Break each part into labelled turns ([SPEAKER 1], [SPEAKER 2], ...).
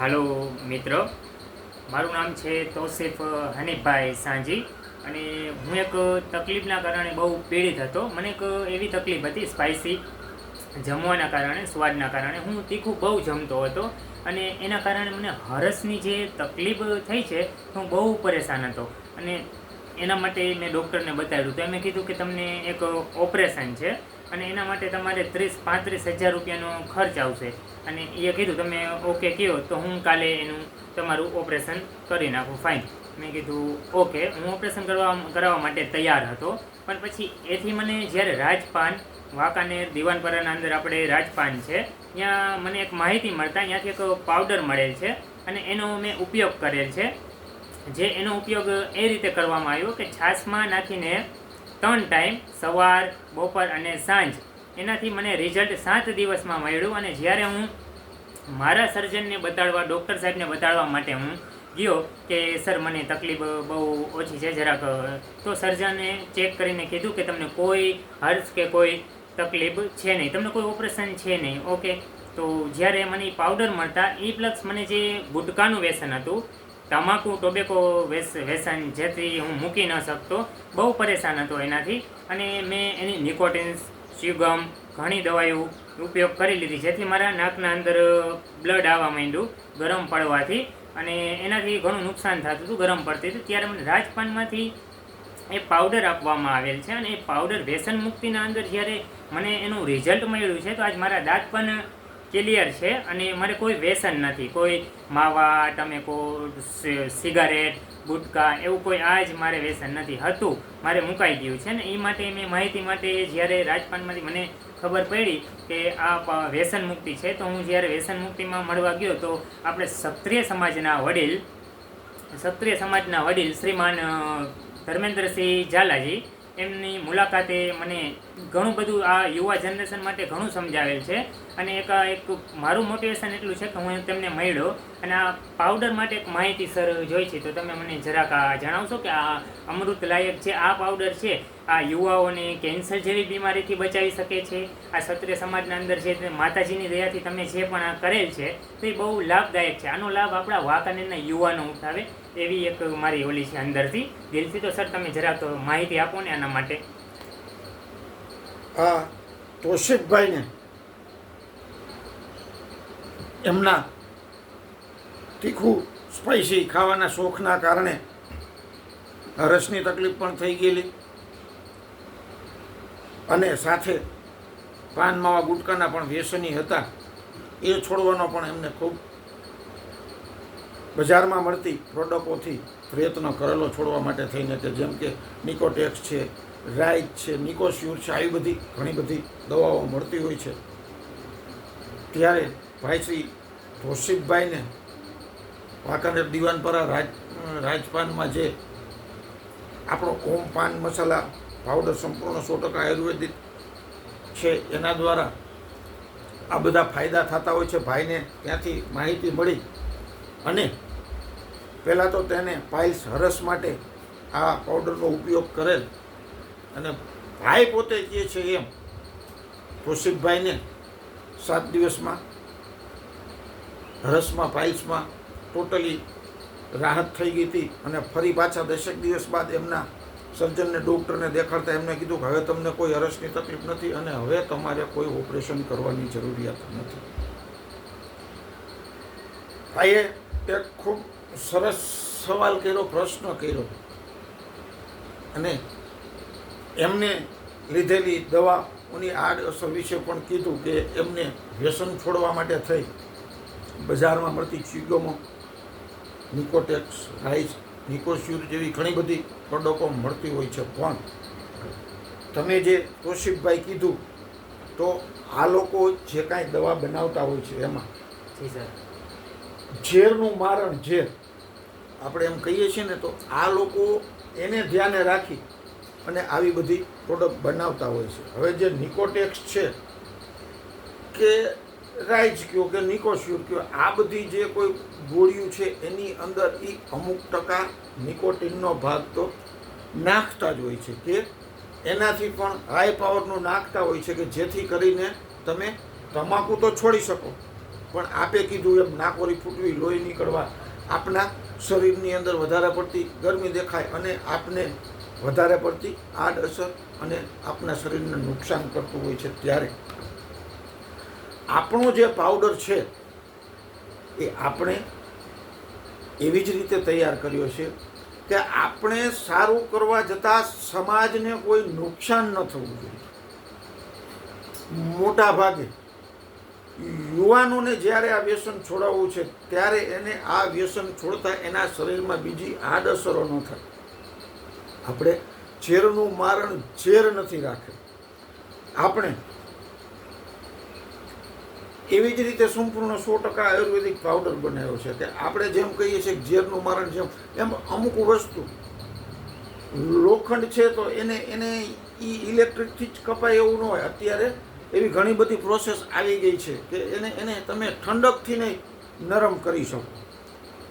[SPEAKER 1] હાલો મિત્રો. મારું નામ છે તોસીફ હનીફભાઈ સાંજી અને હું એક તકલીફના કારણે બહુ પીડિત હતો. મને એક એવી તકલીફ હતી સ્પાઇસી જમવાના કારણે, સ્વાદના કારણે. હું તીખું બહુ જમતો હતો અને એના કારણે મને હરસની જે તકલીફ થઈ છે, હું બહુ પરેશાન હતો. અને એના માટે મેં ડૉક્ટરને બતાવ્યું. તો એમણે કીધું કે તમને એક ઓપરેશન છે. અને એના માટે તમારે ત્રીસ, પાંત્રીસ હજાર રૂપિયાનો ખર્ચ આવશે. અને એ કીધું, તમે ઓકે કહો તો હું કાલે એનું તમારું ઓપરેશન કરી નાખું. ફાઇન મેં કીધું, ઓકે. હું ઓપરેશન કરવા, કરાવવા માટે તૈયાર હતો. પણ પછી એથી મને જ્યારે રાજપાન, વાંકાનેર, દિવાનપરાના અંદર આપણે રાજપાન છે, ત્યાં મને એક માહિતી મળતા ત્યાંથી એક પાવડર મળેલ છે અને એનો મેં ઉપયોગ કરેલ છે. જે એનો ઉપયોગ એ રીતે કરવામાં આવ્યો કે છાશમાં નાખીને ત્રણ ટાઈમ, સવાર, બપોર અને સાંજ. એનાથી મને રિઝલ્ટ સાત દિવસમાં મળ્યું અને જ્યારે હું મારા સર્જનને બતાડવા ડૉક્ટર સાહેબને બતાડવા માટે હું ગયો કે, સર, મને તકલીફ બહુ ઓછી છે જરાક. તો સર્જને ચેક કરીને કીધું કે, તમને કોઈ હર્ષ કે કોઈ તકલીફ છે નહીં. તમને કોઈ ઓપરેશન છે નહીં. ઓકે. તો જ્યારે મને પાવડર મળતા એ પ્લસ મને જે ગુટકાનું વ્યસન હતું તમાકુ, ટોબેકો વ્યસન જેથી હું મૂકી ન શકતો. બહુ પરેશાન હતો એનાથી. અને મેં એની નિકોટિન્સ શ્યુગમ ઘણી દવાઓ ઉપયોગ કરી લીધી, જેથી મારા નાકના અંદર બ્લડ આવવા માંડ્યું ગરમ પડવાથી. અને એનાથી ઘણું નુકસાન થતું હતું, ગરમ પડતી હતું. ત્યારે મને રાજપાનમાંથી એ પાવડર આપવામાં આવેલ છે. અને એ પાવડર વ્યસન મુક્તિના અંદર જ્યારે મને એનું રિઝલ્ટ મળ્યું છે, તો આજ મારા દાંત પણ ક્લિયર છે અને મારે કોઈ વ્યસન નથી. કોઈ માવા ટમેકો સિગારેટ, ગુટકા એવું કોઈ આ જ મારે વ્યસન નથી. હતું. મારે મુકાઈ ગયું છે ને એ માટે મેં માહિતી માટે જ્યારે રાજપાનમાંથી મને ખબર પડી કે આ વ્યસન મુક્તિ છે, તો હું જ્યારે વ્યસન મુક્તિમાં મળવા ગયો તો આપણે ક્ષત્રિય સમાજના વડીલ, ક્ષત્રિય સમાજના વડીલ શ્રીમાન ધર્મેન્દ્રસિંહ ઝાલાજી એમની મુલાકાતે મને ઘણું બધું આ યુવા જનરેશન માટે ઘણું સમજાવેલ છે. અને એક એક મારું મોટિવેશન એટલું છે કે હું તેમને મળ્યો. અને આ પાવડર માટે એક માહિતી સર જોઈ છે. તો તમે મને જરાક જણાવશો કે આ અમૃત લાયક છે આ પાવડર છે, આ યુવાઓને કેન્સર જેવી બીમારીથી બચાવી શકે છે? આ ક્ષત્રિય સમાજના અંદર છે માતાજીની દયાથી તમે જે પણ આ કરેલ છે, તો એ બહુ લાભદાયક છે. આનો લાભ આપણા વાકાનેરના યુવાનો ઉઠાવે એવી એક મારી ઓલી છે અંદરથી. દિલથી તો સર તમે જરાક માહિતી આપો ને આના માટે.
[SPEAKER 2] આ તોશિફભાઈને એમના તીખું સ્પાઈસી ખાવાના શોખના કારણે રસની તકલીફ પણ થઈ ગયેલી. અને સાથે પાન માવા ગુટકાના પણ વ્યસની હતા. એ છોડવાનો પણ એમને ખૂબ બજારમાં મળતી પ્રોડક્ટોથી પ્રયત્ન કરેલો છોડવા માટે થઈને કે જેમ કે નિકોટેક્સ છે રાઈટ છે, નિકોસ્યુર છે, આવી બધી ઘણી બધી દવાઓ મળતી હોય છે. ત્યારે ભાઈ શ્રી તોશિફભાઈને વાંકાનેર દિવાનપરા રાજ, રાજપાનમાં જે આપણો ઓમ પાન મસાલા પાવડર સંપૂર્ણ સો ટકા આયુર્વેદિક છે, એના દ્વારા આ બધા ફાયદા થતા હોય છે. ભાઈને ત્યાંથી માહિતી મળી અને પહેલાં તો તેને પાઇલ્સ હરસ માટે આ પાવડરનો ઉપયોગ કરેલ અને ભાઈ પોતે જે છે એમ, કૌશિકભાઈને સાત દિવસમાં હરસમાં પાઇલ્સમાં ટોટલી રાહત થઈ ગઈ હતી અને ફરી પાછા દસેક દિવસ બાદ એમના સર્જનને, ડૉક્ટરને દેખાડતા એમને કીધું કે હવે તમને કોઈ હરસની તકલીફ નથી અને હવે તમારે કોઈ ઓપરેશન કરવાની જરૂરિયાત નથી. ભાઈએ એક ખૂબ સરસ સવાલ કર્યો, પ્રશ્ન કર્યો અને એમને લીધેલી દવાઓની આડઅસર વિશે પણ કીધું કે એમને વ્યસન છોડવા માટે થઈ. બજારમાં મળતી ચીગોમાં નિકોટેક્સ રાઈસ નિકોસ્યુર જેવી ઘણી બધી પ્રોડક્ટો મળતી હોય છે પણ તમે જે તોશિફભાઈ કીધું તો આ લોકો જે કાંઈ દવા બનાવતા હોય છે એમાં ઝેરનું મારણ ઝેર. આપણે એમ કહીએ છીએ ને તો આ લોકો એને ધ્યાને રાખી અને આવી બધી પ્રોડક્ટ બનાવતા હોય છે. હવે જે નિકોટેક્સ છે, કે રાઈજ કયો, કે નિકોશ્યુર કયો, આ બધી જે કોઈ ગોળીઓ છે, એની અંદર એ અમુક ટકા નિકોટિનનો ભાગ તો નાખતા જ હોય છે કે એનાથી પણ હાઈ પાવરનું નાખતા હોય છે કે જેથી કરીને તમે તમાકુ તો છોડી શકો, પણ આપે કીધું એમ નાકોરી ફૂટવી, લોહી નીકળવા, આપના શરીરની અંદર વધારે પડતી ગરમી દેખાય અને આપને વધારે પડતી આડઅસર અને આપણા શરીરને નુકસાન કરતું હોય છે ત્યારે. આપણો જે પાવડર છે, એ આપણે એવી જ રીતે તૈયાર કર્યો છે કે આપણે સારું કરવા જતાં સમાજને કોઈ નુકસાન ન થવું જોઈએ. મોટા ભાગે યુવાનોને જ્યારે આ વ્યસન છોડાવવું છે, ત્યારે એને આ વ્યસન છોડતા એના શરીરમાં બીજી આડઅસરો ન થાય. આપણે ઝેરનું મારણ ઝેર નથી રાખે આપણે એવી જ રીતે સંપૂર્ણ સો ટકા આયુર્વેદિક પાવડર બનાવ્યો છે કે આપણે જેમ કહીએ છીએ ઝેરનું મારણ જેમ, એમ અમુક વસ્તુ. લોખંડ છે તો એને એને એ ઇલેક્ટ્રિકથી જ કપાય એવું ન હોય. અત્યારે એવી ઘણી બધી પ્રોસેસ આવી ગઈ છે કે એને એને તમે ઠંડકથી નહીં, નરમ કરી શકો.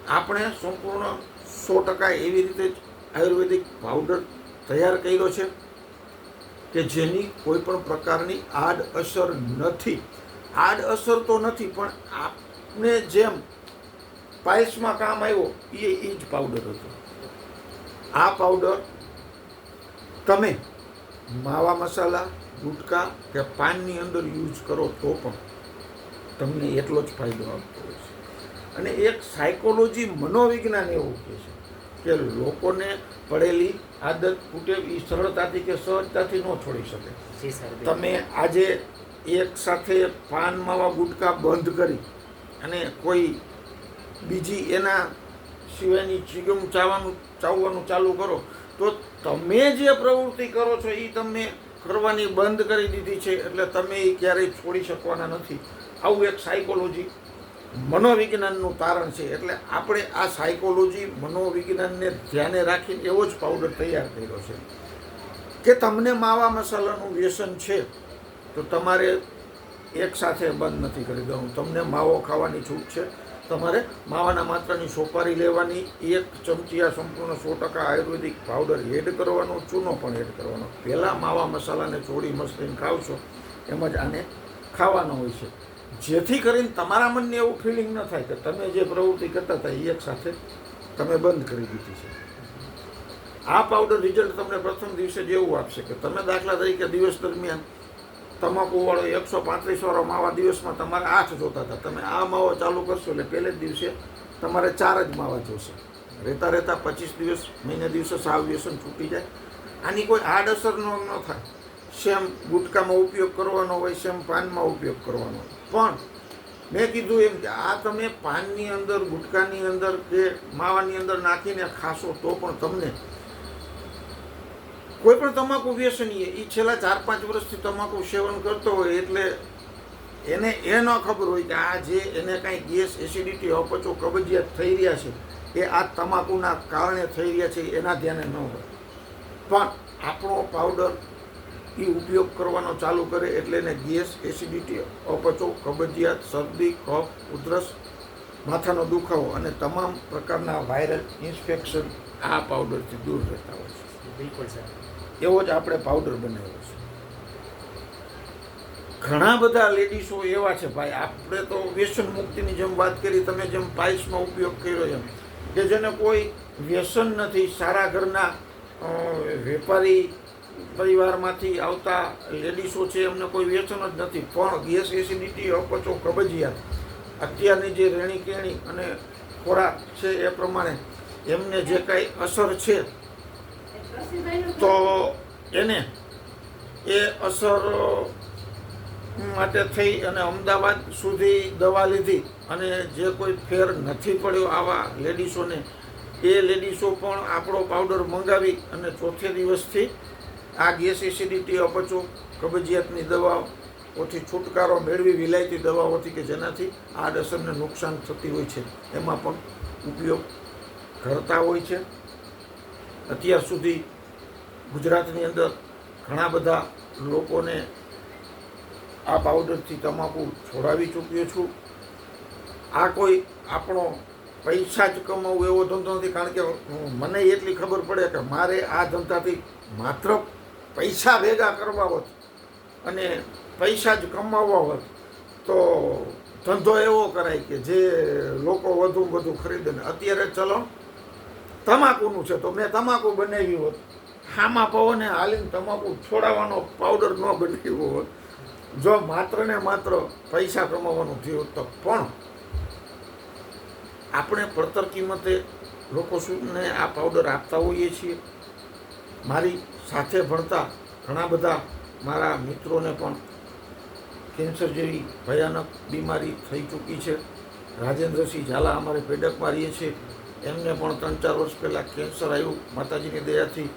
[SPEAKER 2] આપણે સંપૂર્ણ સો ટકા એવી રીતે જ આયુર્વેદિક પાવડર તૈયાર કર્યો છે કે જેની કોઈ પણ પ્રકારની આડ અસર નથી. આડ અસર તો નથી, પણ આપને જેમ પાયસમાં કામ આવ્યો એ એ જ પાવડર હતો. આ પાવડર તમે માવા મસાલા, ગુટકા કે પાનની અંદર યુઝ કરો તો પણ તમને એટલો જ ફાયદો આપતો હોય છે. અને એક સાયકોલોજી મનોવિજ્ઞાન એવું કહે છે. કે લોકોને પડેલી આદત કુટેવ એ સરળતાથી કે સહજતાથી ન છોડી શકે. તમે આજે એક સાથે પાન માવા ગુટકા બંધ કરી અને કોઈ બીજી એના સિવાયની ચીગમ ચાવવાનું ચાવવાનું ચાલુ કરો તો તમે જે પ્રવૃત્તિ કરો છો એ તમે કરવાની બંધ કરી દીધી છે એટલે તમે એ ક્યારેય છોડી શકવાના નથી. આવું એક સાયકોલોજી મનોવિજ્ઞાનનું તારણ છે. એટલે આપણે આ સાયકોલોજી મનોવિજ્ઞાનને ધ્યાને રાખીને એવો જ પાવડર તૈયાર કર્યો છે કે તમને માવા મસાલાનું વ્યસન છે, તો તમારે એક સાથે બંધ નથી કરી દેવાનું તમને માવો ખાવાની છૂટ છે. તમારે માવાના માત્રાની સોપારી લેવાની, એક ચમચી સંપૂર્ણ સો ટકા આયુર્વેદિક પાવડર એડ કરવાનો, ચૂનો પણ એડ કરવાનો. પહેલાં માવા મસાલાને ચોળી મસળીને ખાવશો, એમ જ આને ખાવાનો હોય છે. જેથી કરીને તમારા મનને એવું ફિલિંગ ન થાય કે તમે જે પ્રવૃત્તિ કરતા હતા એ એક સાથે તમે બંધ કરી દીધી છે. આ પાવડર રિઝલ્ટ તમને પ્રથમ દિવસે જ એવું આપશે કે તમે દાખલા તરીકે દિવસ દરમિયાન તમાકુવાળો એકસો પાંત્રીસ વાળો માવા દિવસમાં તમારે આઠ જોતા હતા. તમે આ માવો ચાલુ કરશો એટલે પહેલે જ દિવસે તમારે ચાર જ માવા જોશે. રહેતા રહેતા પચીસ દિવસ, મહિને દિવસે સાવ વ્યસન છૂટી જાય. આની કોઈ આડઅસર ન થાય. સેમ ગુટકામાં ઉપયોગ કરવાનો હોય, સેમ પાનમાં ઉપયોગ કરવાનો હોય. પણ મેં કીધું એમ કે આ તમે પાનની અંદર, ગુટકાની અંદર કે માવાની અંદર નાખીને ખાશો તો પણ તમને કોઈ પણ તમાકુ વ્યસનીય એ છેલ્લા ચાર પાંચ વર્ષથી તમાકુ સેવન કરતો હોય એટલે એને એ ન ખબર હોય કે આ જે એને કાંઈ ગેસ એસિડિટી, અપચો, કબજિયાત થઈ રહ્યા છે, એ આ તમાકુના કારણે થઈ રહ્યા છે, એના ધ્યાને ન હોય. પણ આપણો પાવડર એ ઉપયોગ કરવાનો ચાલુ કરે એટલે એને ગેસ એસિડિટી અપચો કબજિયાત શરદી કફ ઉધરસ માથાનો દુખાવો અને તમામ પ્રકારના વાયરલ ઇન્ફેક્શન આ પાવડરથી દૂર રહેતા હોય છે.
[SPEAKER 1] બિલકુલ સર
[SPEAKER 2] એવો જ આપણે પાવડર બનાવ્યો છે. ઘણા બધા લેડીસો એવા છે ભાઈ આપણે તો વ્યસન મુક્તિની જેમ વાત કરી તમે જેમ પાઇલ્સનો ઉપયોગ કર્યો એમ કે જેને કોઈ વ્યસન નથી સારા ઘરના વેપારી પરિવારમાંથી આવતા લેડીસો છે, એમને કોઈ વ્યસન જ નથી. પણ ગેસ એસિડિટી, અપચો, કબજિયાત, અત્યારની જે રહેણી કેણી અને ખોરાક છે એ પ્રમાણે એમને જે કાંઈ અસર છે, તો એને એ અસર માટે થઈ અને અમદાવાદ સુધી દવા લીધી અને જે કોઈ ફેર નથી પડ્યો આવા લેડીસોને, એ લેડીસો પણ આપણો પાવડર મંગાવી અને ચોથે દિવસથી આ ગેસ એસિડિટી અપચો, કબજિયાતની દવાઓ, ઓથી છુટકારો મેળવી વિલાયતી દવાઓથી કે જેનાથી આડઅસરને નુકસાન થતી હોય છે. એમાં પણ ઉપયોગ કરતા હોય છે. અત્યાર સુધી ગુજરાતની અંદર ઘણા બધા લોકોને આ પાવડરથી તમાકુ છોડાવી ચૂક્યો છું. આ કોઈ આપણો પૈસા જ કમાવું એવો ધંધો નથી, કારણ કે મને એટલી ખબર પડે કે મારે આ ધંધાથી માત્ર પૈસા ભેગા કરવા હોત અને પૈસા જ કમાવવા હોત, તો ધંધો એવો કરાય કે જે લોકો વધુ વધુ ખરીદે ને. અત્યારે ચલો, તમાકુનું છે તો મેં તમાકુ બનાવ્યું હોત. હામાં પવને હાલીને તમાકુ છોડાવવાનો પાવડર ન બનાવ્યો હોત. જો માત્ર ને માત્ર પૈસા કમાવાનું થયું તો પણ આપણે પડતર કિંમતે લોકો શુંને આ પાવડર આપતા હોઈએ છીએ. મારી સાથે ભણતા ઘણા બધા મારા મિત્રોને પણ કેન્સર જેવી ભયાનક બીમારી થઈ ચૂકી છે. રાજેન્દ્રસિંહ ઝાલા અમારે પેડક મારીએ છીએ. એમને પણ ત્રણ ચાર વર્ષ પહેલાં કેન્સર આવ્યું. માતાજીની દયાથી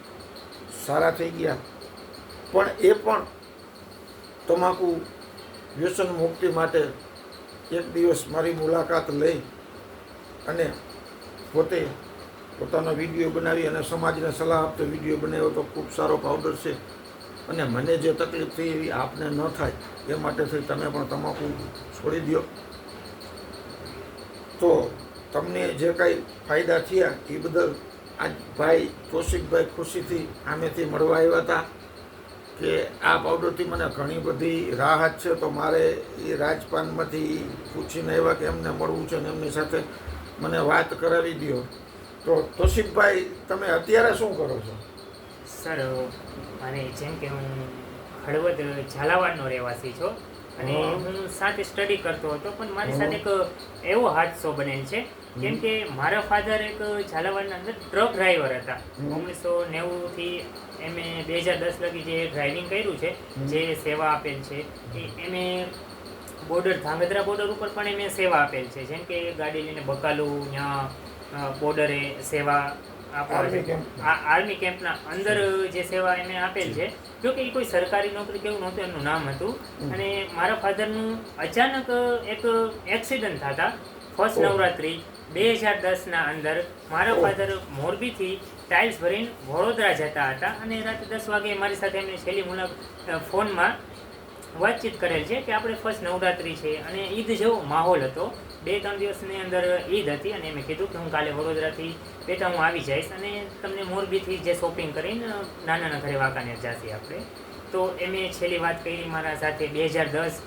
[SPEAKER 2] સારા થઈ ગયા. પણ એ પણ તમાકુ વ્યસન મુક્તિ માટે એક દિવસ મારી મુલાકાત લઈ અને પોતે પોતાનો વીડિયો બનાવી અને સમાજને સલાહ આપતો વીડિયો બનાવ્યો તો ખૂબ સારો પાવડર છે. અને મને જે તકલીફ થઈ એવી આપને ન થાય, એ માટે થઈ તમે પણ તમાકુ છોડી દો તો તમને જે કાંઈ ફાયદા થયા, એ બદલ આજ ભાઈ કૌશિકભાઈ ખુશીથી આમેથી મળવા આવ્યા હતા કે આ પાવડરથી મને ઘણી બધી રાહત છે. તો મારે એ રાજપાનમાંથી પૂછીને આવ્યા કે એમને મળવું છે ને એમની સાથે મને વાત કરાવી દો તો કૌશિકભાઈ તમે અત્યારે શું કરો છો?
[SPEAKER 1] સર અને જેમ કે હું હળવદ ઝાલાવાડનો રહેવાસી છું અને
[SPEAKER 2] હું.
[SPEAKER 1] સાથે સ્ટડી કરતો હતો પણ મારી સાથે એક એવો હાદસો બનેલ છે. કેમ કે મારા ફાધર એક ઝાલાવાડના અંદર ટ્રક ડ્રાઈવર હતા. ઓગણીસો નેવુંથી એમે બે હજાર દસ લગી જે ડ્રાઇવિંગ કર્યું છે જે સેવા આપેલ છે એ એમે બોર્ડર ધાંગધ્રા બોર્ડર ઉપર પણ એમે સેવા આપેલ છે. જેમ કે ગાડી લઈને બકાલુ ત્યાં બોર્ડરે સેવા આપવા
[SPEAKER 2] આર્મી
[SPEAKER 1] છે. આ આર્મી કેમ્પના અંદર જે સેવા એને આપેલ છે જો કે એ કોઈ સરકારી નોકરી કેવું નહોતું એમનું નામ હતું. અને મારા ફાધરનું અચાનક એક એક્સિડન્ટ થતા ફર્સ્ટ નવરાત્રિ બે હજાર દસના અંદર મારા ફાધર મોરબીથી ટાઇલ્સ ભરીને વડોદરા જતા હતા અને રાત્રે દસ વાગે મારી સાથે એમની છેલ્લી મુલાકાત ફોનમાં વાતચીત કરેલ છે કે આપણે ફર્સ્ટ નવરાત્રિ છે અને ઈદ જેવો માહોલ હતો. બે ત્રણ દિવસની અંદર ઈદ હતી અને મેં કીધું કે હું કાલે વડોદરાથી બેટા હું આવી જઈશ અને તમને મોરબીથી જે શોપિંગ કરીને નાના નાના ઘરે વાંકાને જાશી આપણે. તો એમે છેલ્લી વાત કરી મારા સાથે બે હજાર દસ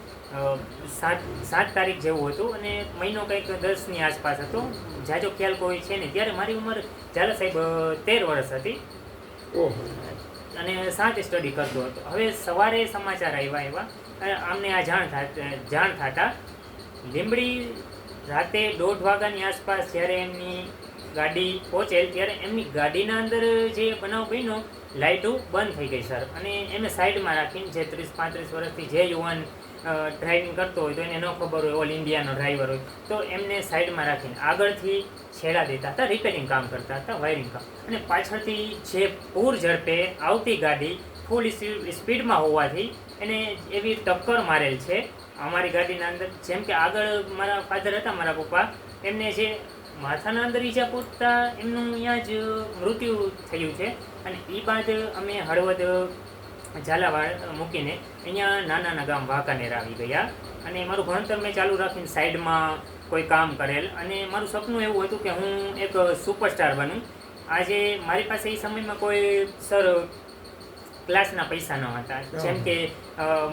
[SPEAKER 1] સાત સાત તારીખ જેવું હતું અને મહિનો કંઈક દસની આસપાસ હતો. જાજો ખ્યાલ કોઈ છે નહીં. ત્યારે મારી ઉંમર ઝાલા સાહેબ તેર વર્ષ હતી.
[SPEAKER 2] ઓહો.
[SPEAKER 1] અને સાંજે સ્ટડી કરતો હતો. હવે સવારે સમાચાર આવ્યા એવા. અમને આ જાણ જાણ થતા લીંબડી રાતે દોઢ વાગ્યાની આસપાસ જ્યારે એમની ગાડી પહોંચેલ, ત્યારે એમની ગાડીના અંદર જે બનાવ બન્યો લાઇટો બંધ થઈ ગઈ સર. અને એને સાઈડમાં રાખીને જે ત્રીસ, પાંત્રીસ વર્ષથી જે યુવાન ડ્રાઇવિંગ કરતો હોય તો એને ન ખબર હોય, ઓલ ઇન્ડિયાનો ડ્રાઈવર હોય, તો એમને સાઈડમાં રાખીને આગળથી છેડા દેતા હતા રિપેરિંગ કામ કરતા હતા વાયરિંગ કામ. અને પાછળથી જે પૂર ઝડપે આવતી ગાડી ફૂલ સ્પીડમાં હોવાથી એને એવી ટક્કર મારેલ છે અમારી ગાડીના અંદર, જેમ કે આગળ મારા ફાધર હતા, મારા પપ્પા, એમને જે માથાના અંદર ઈજા પહોંચતા એમનું અહીંયા જ મૃત્યુ થયું છે. અને એ બાદ અમે હળવદ, ઝાલાવાડ મૂકીને અહીંયા નાના નાના ગામ વાંકાનેર આવી ગયા. અને મારું ભણતર મેં ચાલુ રાખીને સાઈડમાં કોઈ કામ કરેલ. અને મારું સપનું એવું હતું કે હું એક સુપરસ્ટાર બનું. આજે મારી પાસે એ સમયમાં કોઈ સર ક્લાસના પૈસા ન હતા. જેમ કે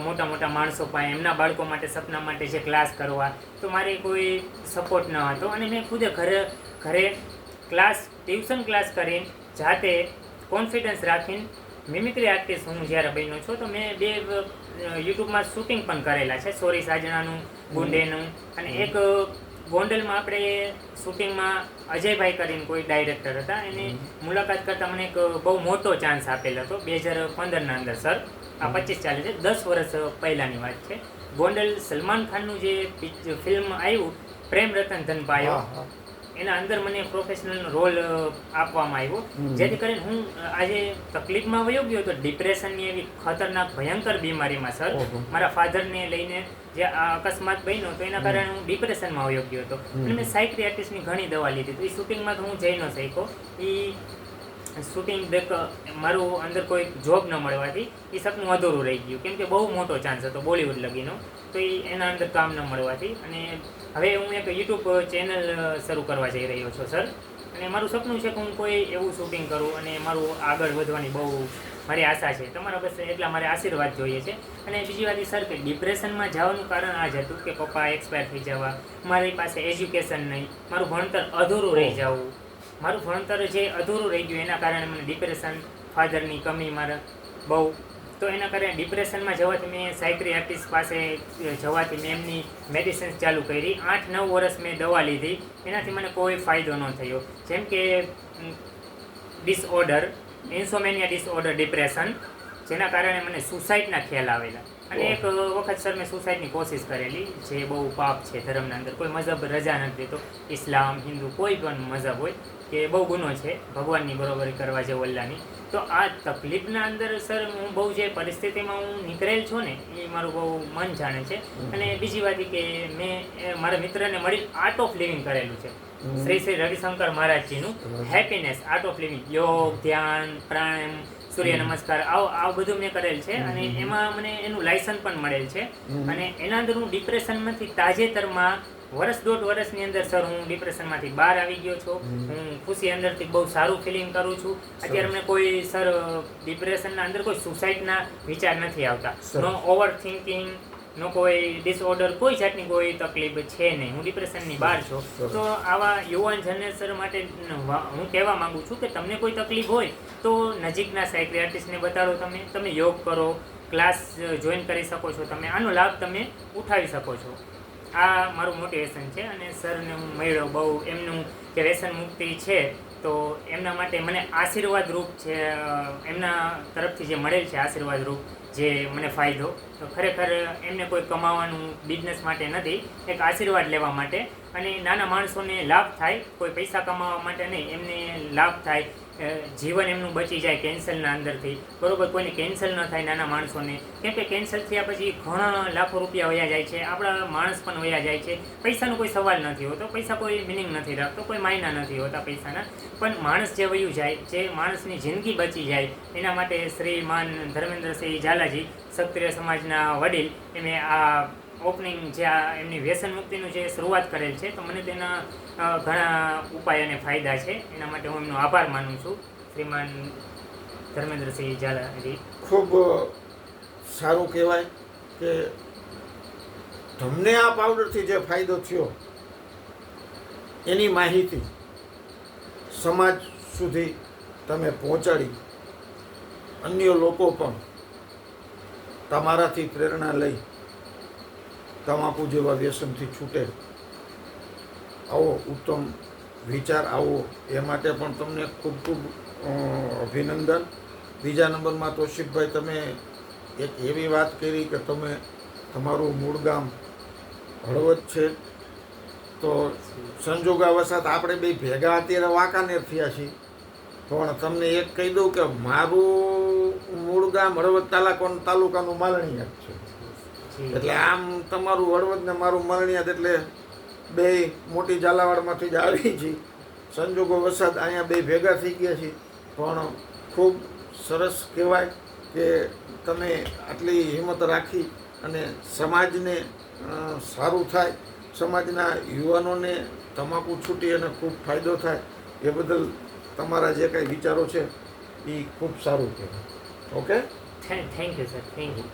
[SPEAKER 1] મોટા મોટા માણસો પાસે એમના બાળકો માટે સપના માટે જે ક્લાસ કરવા તો મારે કોઈ સપોર્ટ ન હતો. અને મેં ખુદે ઘરે ઘરે ક્લાસ ટ્યુશન ક્લાસ કરીને જાતે કોન્ફિડન્સ રાખીને મિમિક્રી આર્ટિસ્ટ હું જ્યારે બન્યો છું તો મેં બે યુટ્યુબમાં શૂટિંગ પણ કરેલા છે. સોરી સાજણાનું ગુંડેનું. અને એક ગોંડલમાં આપણે શૂટિંગમાં અજયભાઈ કરીને કોઈ ડાયરેક્ટર હતા. એને મુલાકાત કરતા મને એક બહુ મોટો ચાન્સ આપેલ હતો. બે હજાર પંદરના અંદર સર આ પચીસ ચાલે છે. દસ વર્ષ પહેલાંની વાત છે. ગોંડલ સલમાન ખાનનું જે ફિલ્મ આવ્યું પ્રેમ રતન ધન પાયો. એના અંદર મને પ્રોફેશનલ રોલ આપવામાં આવ્યો. જેથી કરીને હું આજે તકલીફમાં વયો ગયો હતો ડિપ્રેશનની એવી ખતરનાક ભયંકર બીમારીમાં સર મારા ફાધરને લઈને જે આ અકસ્માત બન્યો તો એના કારણે હું ડિપ્રેશનમાં વયો ગયો હતો. અને મેં સાયક્રિયાટિસ્ટની ઘણી દવા લીધી. તો એ શૂટિંગમાં તો હું જઈ ન શક્યો. એ શૂટિંગ બેક મારું અંદર કોઈ જોબ ન મળવાથી એ સપનું અધૂરું રહી ગયું. કેમ કે બહુ મોટો ચાન્સ હતો બોલિવૂડ લગીનો. તો એ એના અંદર કામ ન મળવાથી. અને હવે હું એક યુટ્યુબ ચેનલ શરૂ કરવા જઈ રહ્યો છું સર અને મારું સપનું છે કે હું કોઈ એવું શૂટિંગ કરું અને મારું આગળ વધવાની બહુ મારી આશા છે. તમારા બસ એટલા મારે આશીર્વાદ જોઈએ છે. અને બીજી વાત એ સર કે ડિપ્રેશનમાં જવાનું કારણ આ જ હતું કે પપ્પા એક્સપાયર થઈ જવા. મારી પાસે એજ્યુકેશન નહીં. મારું ભણતર અધૂરું રહી જવું. મારું ભણતર જે અધૂરું રહી ગયું, એના કારણે મને ડિપ્રેશન ફાધરની કમી મારા બહુ. તો એના કારણે ડિપ્રેશનમાં જવાથી મેં સાયક્રિયાટિસ્ટ પાસે જવાથી મેં એમની મેડિસિન્સ ચાલુ કરી. આઠ નવ વર્ષ મેં દવા લીધી. એનાથી મને કોઈ ફાયદો ન થયો. જેમ કે ડિસઓર્ડર ઇન્સોમેનિયા ડિસઓર્ડર ડિપ્રેશન જેના કારણે મને સુસાઇડના ખ્યાલ આવેલા. અને એક વખત સર મેં સુસાઇડની કોશિશ કરેલી જે બહુ પાપ છે ધર્મના અંદર. કોઈ મઝહબ રજા નથી દેતો. ઇસ્લામ હિન્દુ કોઈ પણ મઝહબ હોય કે બહુ ગુનો છે ભગવાનની બરોબરી કરવા જેવો અલ્લાહની. તો આ તકલીફના અંદર સર હું બહુ જે પરિસ્થિતિમાં હું નીકળેલ છું ને એ મારું બહુ મન જાણે છે. અને બીજી વાત કે મેં મારા મિત્રને મળી આર્ટ ઓફ લિવિંગ કરેલું છે. શ્રી શ્રી રવિશંકર મહારાજજીનું હેપીનેસ આર્ટ ઓફ લિવિંગ યોગ ધ્યાન પ્રાણાયામ સૂર્ય નમસ્કાર આવું આ બધું મેં કરેલ છે અને એમાં મને એનું લાયસન્સ પણ મળેલ છે. અને એના અંદર હું ડિપ્રેશનમાંથી તાજેતરમાં વર્ષ દોઢ વર્ષની અંદર સર હું ડિપ્રેશનમાંથી બહાર આવી ગયો છું. હું ખુશી અંદરથી બહુ સારું ફિલિંગ કરું છું. અત્યારે મને કોઈ સર ડિપ્રેશનના અંદર કોઈ સુસાઇડના વિચાર નથી આવતા. નો ઓવર થિંકિંગ નો કોઈ ડિસઓર્ડર કોઈ જાતની કોઈ તકલીફ છે નહીં. હું ડિપ્રેશનની બહાર છું. તો આવા યુવાન જનરેશન માટે હું કહેવા માંગુ છું કે તમને કોઈ તકલીફ હોય તો નજીકના સાયક્રિયાટિસ્ટને બતાડો તમે. તમે યોગ કરો ક્લાસ જોઈન કરી શકો છો તમે. આનો લાભ તમે ઉઠાવી શકો છો. આ મારું મોટિવેશન છે અને સરને હું મળ્યો બહુ. એમનું કે વ્યસન મુક્તિ છે તો એમના માટે મને આશીર્વાદ રૂપ છે એમના તરફથી જે મળેલ છે આશીર્વાદ રૂપ જે મને ફાયદો તો ખરેખર એમને કોઈ કમાવાનું બિઝનેસ માટે નથી, એક આશીર્વાદ લેવા માટે. અને નાના માણસોને લાભ થાય, કોઈ પૈસા કમાવા માટે નહીં, એમને લાભ થાય. જીવન એમનું બચી જાય કેન્સરના અંદરથી. બરોબર, કોઈને કેન્સર ન થાય નાના માણસોને. કેમ કે કેન્સર થયા પછી ઘણા લાખો રૂપિયા વયા જાય છે. આપણા માણસ પણ વયા જાય છે. પૈસાનો કોઈ સવાલ નથી હોતો. પૈસા કોઈ મિનિંગ નથી રાખતો. કોઈ માયના નથી હોતા પૈસાના. પણ માણસ જે વયું જાય, જે માણસની જિંદગી બચી જાય, એના માટે શ્રીમાન ધર્મેન્દ્રસિંહ ઝાલાજી ક્ષત્રિય સમાજના વડીલ એમણે આ ઓપનિંગ જે આ એમની વ્યસન મુક્તિનું જે શરૂઆત કરેલ છે, તો મને તેના ઘણા ઉપાય અને ફાયદા છે. એના માટે હું એમનો આભાર માનું છું. શ્રીમાન ધર્મેન્દ્રસિંહ ઝાલાજી.
[SPEAKER 2] ખૂબ સારું કહેવાય કે તમને આ પાવડરથી જે ફાયદો થયો, એની માહિતી સમાજ સુધી તમે પહોંચાડી. અન્ય લોકો પણ તમારાથી પ્રેરણા લઈ તમાકુ જેવા વ્યસનથી છૂટે. આવો ઉત્તમ વિચાર આવો. એ માટે પણ તમને ખૂબ ખૂબ અભિનંદન. બીજા નંબરમાં તોશિફભાઈ તમે એક એવી વાત કરી કે તમે, તમારું મૂળ ગામ હળવદ છે. તો સંજોગાવસાત આપણે બે ભેગા અત્યારે વાંકાનેર થયા છીએ. પણ તમને એક કહી દઉં કે મારું મૂળ ગામ હળવદ તાલુકા તાલુકાનું માલણીયાત છે. એટલે આમ તમારું હળવદ ને મારું માલણીયાત એટલે બે મોટી ઝાલાવાડમાંથી જ આવી છે. સંજોગો વરસાદ અહીંયા બે ભેગા થઈ ગયા છે. પણ ખૂબ સરસ કહેવાય કે તમે આટલી હિંમત રાખી અને સમાજને સારું થાય. સમાજના યુવાનોને તમાકુ છૂટી અને ખૂબ ફાયદો થાય. એ બદલ તમારા જે કાંઈ વિચારો છે એ ખૂબ સારું કહેવાય. Okay?
[SPEAKER 1] Thank you sir thank you